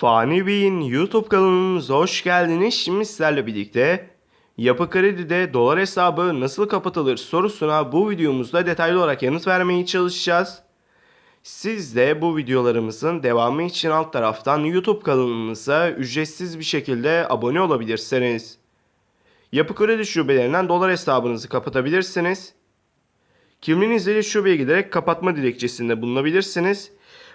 Fani Bey'in YouTube kanalımıza hoş geldiniz. Şimdi sizlerle birlikte Yapı Kredi'de dolar hesabı nasıl kapatılır sorusuna bu videomuzda detaylı olarak yanıt vermeye çalışacağız. Siz de bu videolarımızın devamı için alt taraftan YouTube kanalımıza ücretsiz bir şekilde abone olabilirsiniz. Yapı Kredi şubelerinden dolar hesabınızı kapatabilirsiniz. Kimliğinizle şubeye giderek kapatma dilekçesinde bulunabilirsiniz.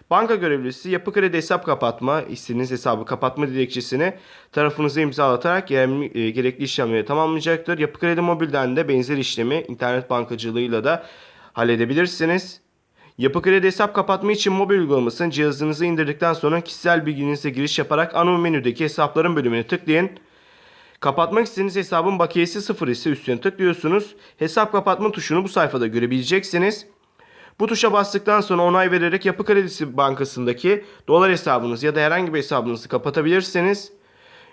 Banka görevlisi yapı kredi hesap kapatma, istediğiniz hesabı kapatma dilekçesini tarafınıza imzalatarak e, gerekli işlemleri tamamlayacaktır. Yapı kredi mobilden de benzer işlemi internet bankacılığıyla da halledebilirsiniz. Yapı kredi hesap kapatma için mobil uygulamasını cihazınıza indirdikten sonra kişisel bilginizle giriş yaparak ana menüdeki hesapların bölümüne tıklayın. Kapatmak istediğiniz hesabın bakiyesi sıfır ise üstüne tıklıyorsunuz. Hesap kapatma tuşunu bu sayfada görebileceksiniz. Bu tuşa bastıktan sonra onay vererek Yapı Kredisi Bankası'ndaki dolar hesabınız ya da herhangi bir hesabınızı kapatabilirsiniz.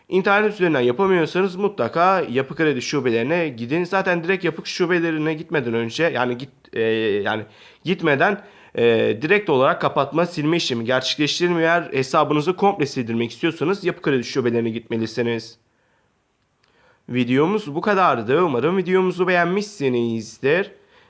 İnternet üzerinden yapamıyorsanız mutlaka Yapı Kredi şubelerine gidin. Zaten direkt Yapı şubelerine gitmeden önce yani git e, yani gitmeden e, direkt olarak kapatma silme işlemi gerçekleştirilmiyor. Eğer hesabınızı komple sildirmek istiyorsanız Yapı Kredi şubelerine gitmelisiniz. Videomuz bu kadardı. Umarım videomuzu beğenmişsinizdir.